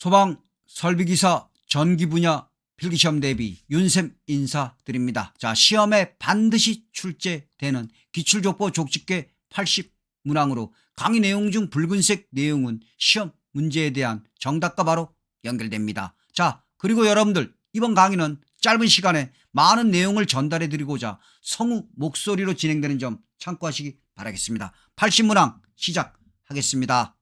소방 설비기사 전기 분야 필기시험 대비 윤쌤 인사드립니다. 자, 시험에 반드시 출제되는 기출족보 족집계 80 문항으로 강의 내용 중 붉은색 내용은 시험 문제에 대한 정답과 바로 연결됩니다. 자, 그리고 여러분들 이번 강의는 짧은 시간에 많은 내용을 전달해 드리고자 성우 목소리로 진행되는 점 참고하시기 바라겠습니다. 80문항 시작하겠습니다.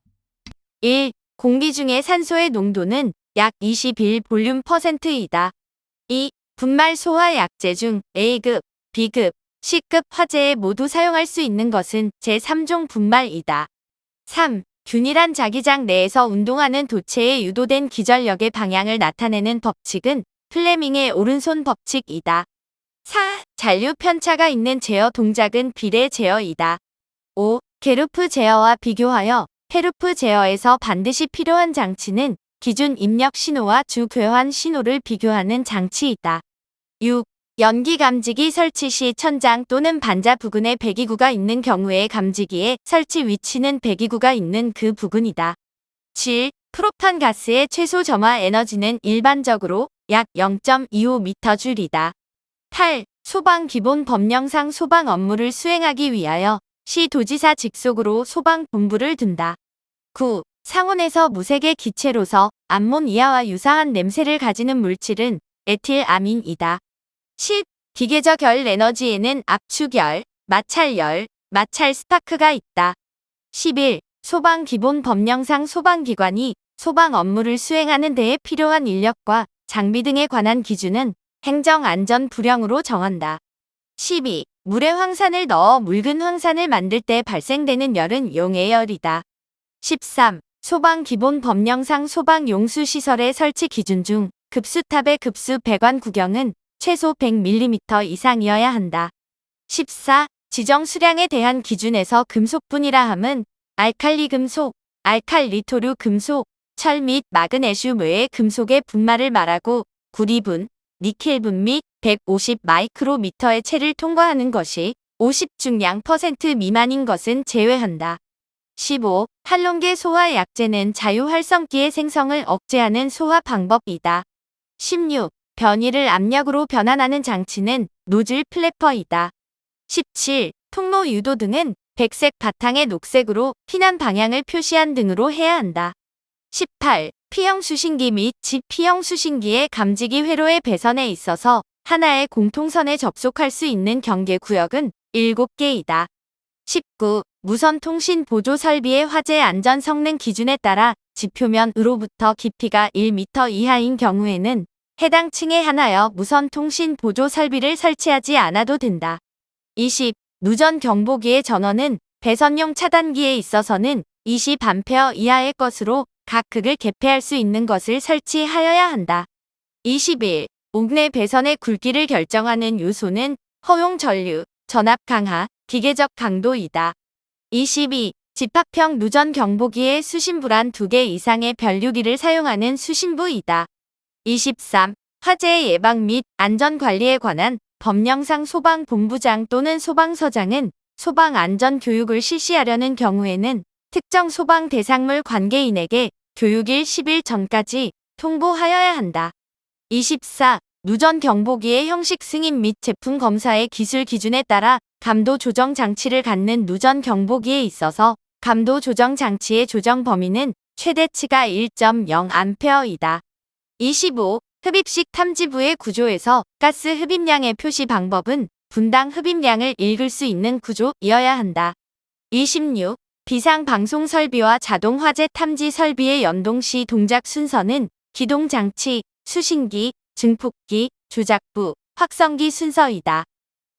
1. 공기 중의 산소의 농도는 약 21 볼륨 퍼센트이다. 2. 분말 소화 약제 중 A급, B급, C급 화재에 모두 사용할 수 있는 것은 제3종 분말이다. 3. 균일한 자기장 내에서 운동하는 도체에 유도된 기전력의 방향을 나타내는 법칙은 플레밍의 오른손 법칙이다. 4. 잔류 편차가 있는 제어 동작은 비례 제어이다. 5. 게르프 제어와 비교하여 헤르프 제어에서 반드시 필요한 장치는 기준 입력 신호와 주 교환 신호를 비교하는 장치이다. 6. 연기 감지기 설치 시 천장 또는 반자 부근에 배기구가 있는 경우에 감지기의 설치 위치는 배기구가 있는 그 부근이다. 7. 프로판 가스의 최소 점화 에너지는 일반적으로 약 0.25m줄이다. 8. 소방 기본 법령상 소방 업무를 수행하기 위하여 시 도지사 직속으로 소방 본부를 둔다. 9. 상온에서 무색의 기체로서 암몬이아와 유사한 냄새를 가지는 물질은 에틸아민이다. 10. 기계적 결 에너지에는 압축열, 마찰열, 마찰 스파크가 있다. 11. 소방 기본 법령상 소방기관이 소방 업무를 수행하는 데에 필요한 인력과 장비 등에 관한 기준은 행정안전부령으로 정한다. 12. 물에 황산을 넣어 묽은 황산을 만들 때 발생되는 열은 용해열이다. 13. 소방 기본 법령상 소방 용수 시설의 설치 기준 중 급수탑의 급수 배관 구경은 최소 100mm 이상이어야 한다. 14. 지정 수량에 대한 기준에서 금속분이라 함은 알칼리 금속, 알칼리토류 금속, 철 및 마그네슘 외의 금속의 분말을 말하고 구리분, 니켈분 및 150 마이크로미터의 체를 통과하는 것이 50 중량 퍼센트 미만인 것은 제외한다. 15. 한론계 소화 약제는 자유활성기의 생성을 억제하는 소화 방법이다. 16. 변이를 압력으로 변환하는 장치는 노즐 플래퍼이다. 17. 통로 유도 등은 백색 바탕에 녹색으로 피난 방향을 표시한 등으로 해야 한다. 18. P형 수신기 및집 P형 수신기의 감지기 회로의 배선에 있어서 하나의 공통선에 접속할 수 있는 경계 구역은 7개이다. 19. 무선 통신 보조 설비의 화재 안전 성능 기준에 따라 지표면으로부터 깊이가 1m 이하인 경우에는 해당 층에 하나여 무선 통신 보조 설비를 설치하지 않아도 된다. 20. 누전 경보기의 전원은 배선용 차단기에 있어서는 20A 이하의 것으로 각 극을 개폐할 수 있는 것을 설치하여야 한다. 21. 옥내 배선의 굵기를 결정하는 요소는 허용 전류, 전압 강하, 기계적 강도이다. 22. 집합형 누전 경보기의 수신부란 2개 이상의 변류기를 사용하는 수신부이다. 23. 화재 예방 및 안전 관리에 관한 법령상 소방본부장 또는 소방서장은 소방 안전 교육을 실시하려는 경우에는 특정 소방 대상물 관계인에게 교육일 10일 전까지 통보하여야 한다. 24. 누전 경보기의 형식 승인 및 제품 검사의 기술 기준에 따라 감도 조정 장치를 갖는 누전 경보기에 있어서 감도 조정 장치의 조정 범위는 최대치가 1.0A이다. 25. 흡입식 탐지부의 구조에서 가스 흡입량의 표시 방법은 분당 흡입량을 읽을 수 있는 구조이어야 한다. 26. 비상 방송 설비와 자동 화재 탐지 설비의 연동 시 동작 순서는 기동 장치, 수신기, 증폭기, 조작부, 확성기 순서이다.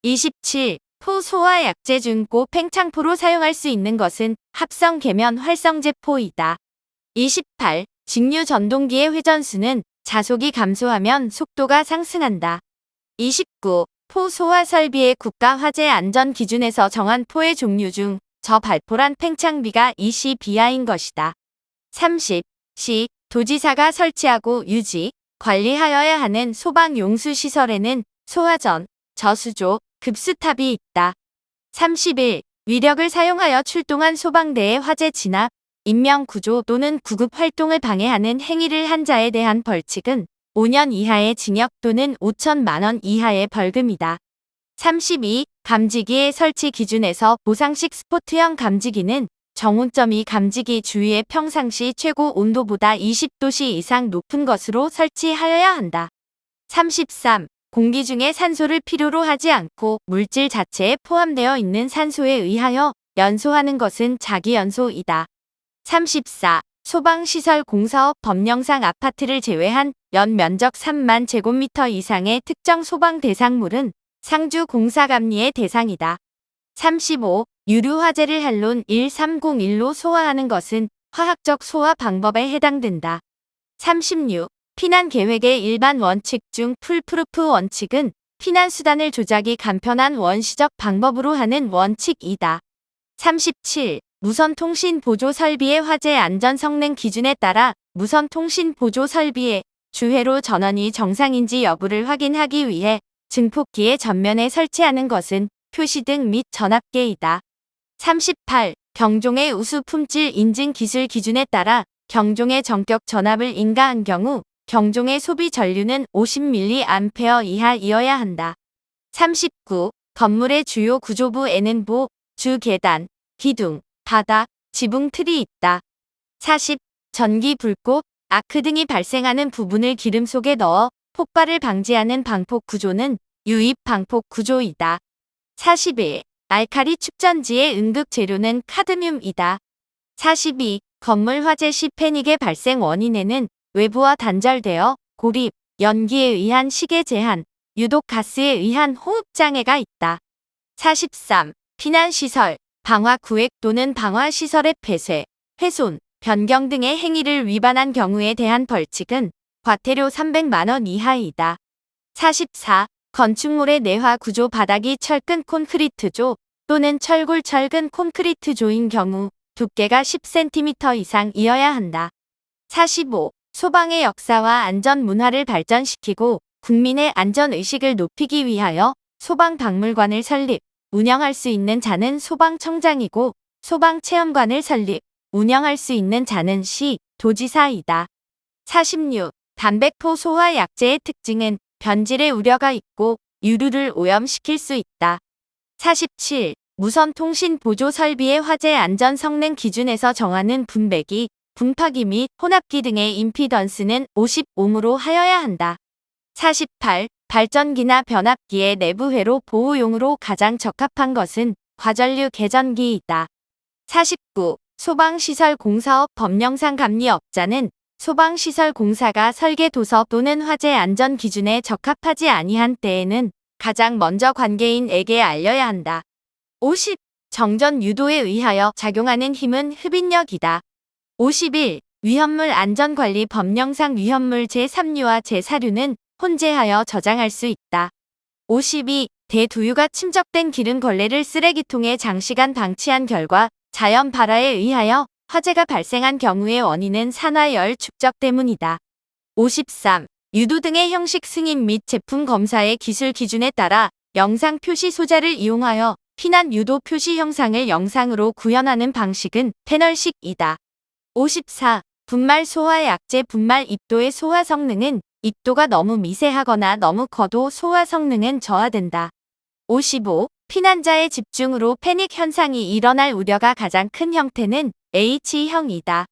27. 포 소화 약제 중고 팽창포로 사용할 수 있는 것은 합성 계면 활성제포이다. 28. 직류 전동기의 회전수는 자속이 감소하면 속도가 상승한다. 29. 포 소화 설비의 국가 화재 안전 기준에서 정한 포의 종류 중 저 발포란 팽창비가 20비하인 것이다. 30. 시 도지사가 설치하고 유지, 관리하여야 하는 소방 용수 시설에는 소화전, 저수조, 급수탑이 있다. 31. 위력을 사용하여 출동한 소방대의 화재 진압, 인명 구조 또는 구급 활동을 방해하는 행위를 한 자에 대한 벌칙은 5년 이하의 징역 또는 5천만 원 이하의 벌금이다. 32. 감지기의 설치 기준에서 보상식 스포트형 감지기는 정온점이 감지기 주위의 평상시 최고 온도보다 20도씨 이상 높은 것으로 설치하여야 한다. 33. 공기 중에 산소를 필요로 하지 않고 물질 자체에 포함되어 있는 산소에 의하여 연소하는 것은 자기연소이다. 34. 소방시설 공사업 법령상 아파트를 제외한 연 면적 3만 제곱미터 이상의 특정 소방 대상물은 상주 공사감리의 대상이다. 35. 유류화재를 한론 1301로 소화하는 것은 화학적 소화 방법에 해당된다. 36. 피난 계획의 일반 원칙 중 풀프루프 원칙은 피난 수단을 조작이 간편한 원시적 방법으로 하는 원칙이다. 37. 무선 통신 보조 설비의 화재 안전 성능 기준에 따라 무선 통신 보조 설비의 주회로 전원이 정상인지 여부를 확인하기 위해 증폭기의 전면에 설치하는 것은 표시등 및 전압계이다. 38. 경종의 우수 품질 인증 기술 기준에 따라 경종의 전격 전압을 인가한 경우 경종의 소비 전류는 50mA 이하이어야 한다. 39. 건물의 주요 구조부에는 보, 주 계단, 기둥, 바닥, 지붕 틀이 있다. 40. 전기 불꽃, 아크 등이 발생하는 부분을 기름 속에 넣어 폭발을 방지하는 방폭 구조는 유입 방폭 구조이다. 41. 알카리 축전지의 응급 재료는 카드뮴이다. 42. 건물 화재 시 패닉의 발생 원인에는 외부와 단절되어 고립, 연기에 의한 시계 제한, 유독 가스에 의한 호흡 장애가 있다. 43. 피난시설, 방화 구획 또는 방화 시설의 폐쇄, 훼손, 변경 등의 행위를 위반한 경우에 대한 벌칙은 과태료 300만 원 이하이다. 44. 건축물의 내화 구조 바닥이 철근 콘크리트조 또는 철골 철근 콘크리트조인 경우 두께가 10cm 이상 이어야 한다. 45. 소방의 역사와 안전 문화를 발전시키고 국민의 안전 의식을 높이기 위하여 소방박물관을 설립, 운영할 수 있는 자는 소방청장이고 소방체험관을 설립, 운영할 수 있는 자는 시, 도지사이다. 46. 담백포 소화 약제의 특징은 변질의 우려가 있고 유류를 오염시킬 수 있다. 47. 무선 통신 보조 설비의 화재 안전 성능 기준에서 정하는 분배기, 분파기 및 혼합기 등의 임피던스는 50옴으로 하여야 한다. 48. 발전기나 변압기의 내부 회로 보호용으로 가장 적합한 것은 과전류 개전기이다. 49. 소방시설 공사업 법령상 감리업자는 소방시설 공사가 설계 도서 또는 화재 안전 기준에 적합하지 아니한 때에는 가장 먼저 관계인에게 알려야 한다. 50. 정전 유도에 의하여 작용하는 힘은 흡인력이다. 51. 위험물 안전관리 법령상 위험물 제3류와 제4류는 혼재하여 저장할 수 있다. 52. 대두유가 침적된 기름 걸레를 쓰레기통에 장시간 방치한 결과 자연 발화에 의하여 화재가 발생한 경우의 원인은 산화열 축적 때문이다. 53. 유도 등의 형식 승인 및 제품 검사의 기술 기준에 따라 영상 표시 소자를 이용하여 피난 유도 표시 형상을 영상으로 구현하는 방식은 패널식이다. 54. 분말 소화 약제 분말 입도의 소화 성능은 입도가 너무 미세하거나 너무 커도 소화 성능은 저하된다. 55. 피난자의 집중으로 패닉 현상이 일어날 우려가 가장 큰 형태는 H형이다.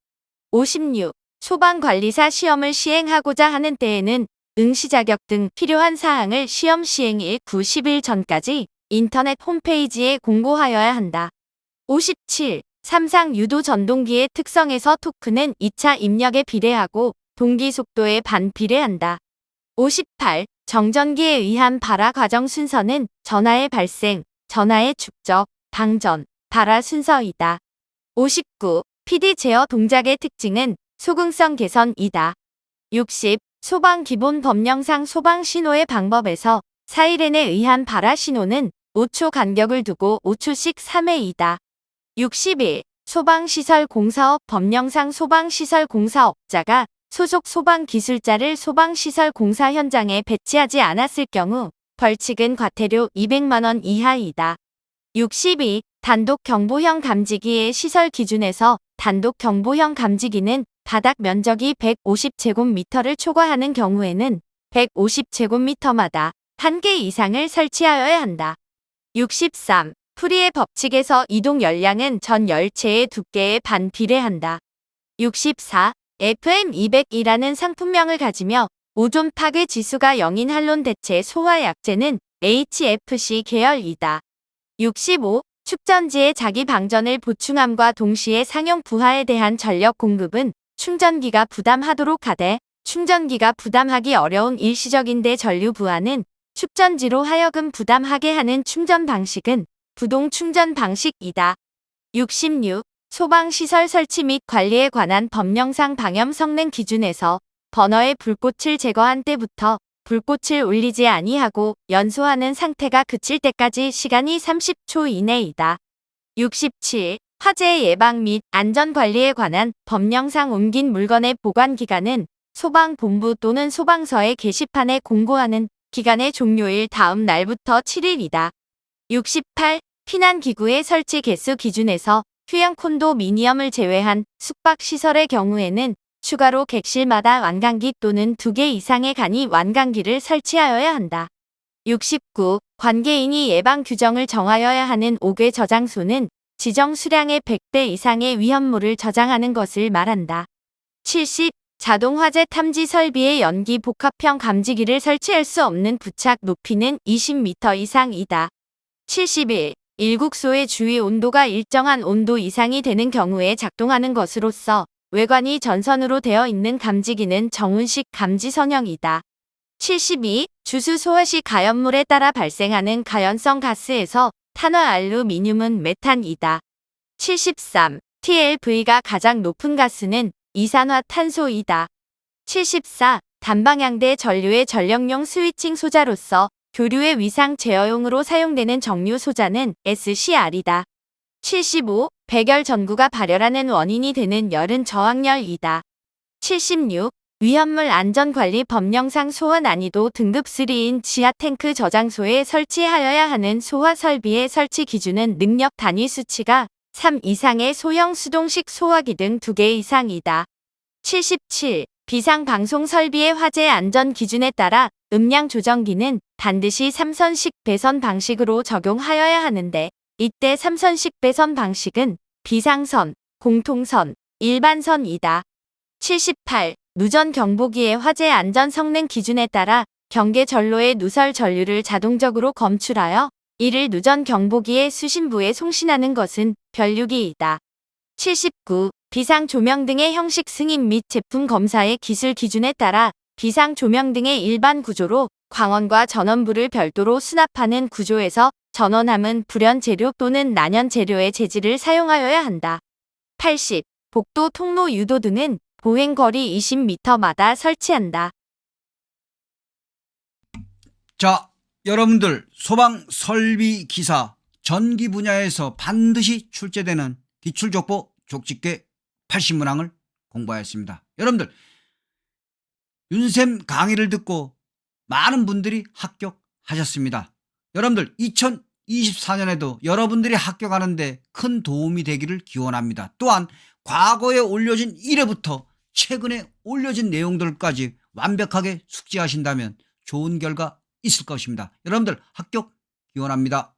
56. 소방관리사 시험을 시행하고자 하는 때에는 응시 자격 등 필요한 사항을 시험 시행일 90일 전까지 인터넷 홈페이지에 공고하여야 한다. 57. 삼상 유도 전동기의 특성에서 토크는 2차 입력에 비례하고 동기 속도에 반비례한다. 58. 정전기에 의한 발화 과정 순서는 전하의 발생, 전하의 축적, 방전, 발화 순서이다. 59. PD 제어 동작의 특징은 소극성 개선이다. 60. 소방 기본 법령상 소방 신호의 방법에서 사이렌에 의한 발화 신호는 5초 간격을 두고 5초씩 3회이다. 61. 소방시설 공사업 법령상 소방시설 공사업자가 소속 소방기술자를 소방시설 공사 현장에 배치하지 않았을 경우 벌칙은 과태료 200만원 이하이다. 62. 단독 경보형 감지기의 시설 기준에서 단독 경보형 감지기는 바닥 면적이 150제곱미터를 초과하는 경우에는 150제곱미터마다 한 개 이상을 설치하여야 한다. 63. 프리의 법칙에서 이동 열량은 전 열체의 두께에 반 비례한다. 64. FM200이라는 상품명을 가지며 오존 파괴 지수가 0인 할론 대체 소화 약제는 HFC 계열이다. 65. 축전지의 자기 방전을 보충함과 동시에 상용 부하에 대한 전력 공급은 충전기가 부담하도록 하되 충전기가 부담하기 어려운 일시적인데 전류 부하는 축전지로 하여금 부담하게 하는 충전 방식은 부동 충전 방식이다. 66. 소방시설 설치 및 관리에 관한 법령상 방염 성능 기준에서 버너의 불꽃을 제거한 때부터 불꽃을 올리지 아니하고 연소하는 상태가 그칠 때까지 시간이 30초 이내이다. 67. 화재 예방 및 안전 관리에 관한 법령상 옮긴 물건의 보관 기간은 소방본부 또는 소방서의 게시판에 공고하는 기간의 종료일 다음 날부터 7일이다. 68. 피난기구의 설치 개수 기준에서 휴양 콘도미니엄을 제외한 숙박시설의 경우에는 추가로 객실마다 완강기 또는 두개 이상의 간이 완강기를 설치하여야 한다. 69. 관계인이 예방 규정을 정하여야 하는 5개 저장소는 지정 수량의 100배 이상의 위험물을 저장하는 것을 말한다. 70. 자동 화재 탐지 설비의 연기 복합형 감지기를 설치할 수 없는 부착 높이는 20m 이상이다. 71. 일국소의 주위 온도가 일정한 온도 이상이 되는 경우에 작동하는 것으로서 외관이 전선으로 되어 있는 감지기는 정운식 감지 선형이다. 72. 주수 소화 시 가연물에 따라 발생하는 가연성 가스에서 탄화 알루미늄은 메탄이다. 73. TLV가 가장 높은 가스는 이산화탄소이다. 74. 단방향대 전류의 전력용 스위칭 소자로서 교류의 위상 제어용으로 사용되는 정류 소자는 SCR이다. 75. 백열 전구가 발열하는 원인이 되는 열은 저항열이다. 76. 위험물 안전관리 법령상 소화 난이도 등급 3인 지하 탱크 저장소에 설치하여야 하는 소화 설비의 설치 기준은 능력 단위 수치가 3 이상의 소형 수동식 소화기 등 2개 이상이다. 77. 비상 방송 설비의 화재 안전 기준에 따라 음량 조정기는 반드시 3선식 배선 방식으로 적용하여야 하는데 이때 3선식 배선 방식은 비상선, 공통선, 일반선이다. 78. 누전 경보기의 화재 안전 성능 기준에 따라 경계 전로의 누설 전류를 자동적으로 검출하여 이를 누전 경보기의 수신부에 송신하는 것은 별류기이다. 79. 비상 조명 등의 형식 승인 및 제품 검사의 기술 기준에 따라 비상 조명 등의 일반 구조로 광원과 전원부를 별도로 수납하는 구조에서 전원함은 불연 재료 또는 난연 재료의 재질을 사용하여야 한다. 80. 복도 통로 유도 등은 보행거리 20m마다 설치한다. 자, 여러분들 소방 설비 기사 전기 분야에서 반드시 출제되는 기출족보 족집게 80문항을 공부하였습니다. 여러분들 윤쌤 강의를 듣고 많은 분들이 합격하셨습니다. 여러분들 2024년에도 여러분들이 합격하는데 큰 도움이 되기를 기원합니다. 또한 과거에 올려진 1회부터 최근에 올려진 내용들까지 완벽하게 숙지하신다면 좋은 결과 있을 것입니다. 여러분들 합격 기원합니다.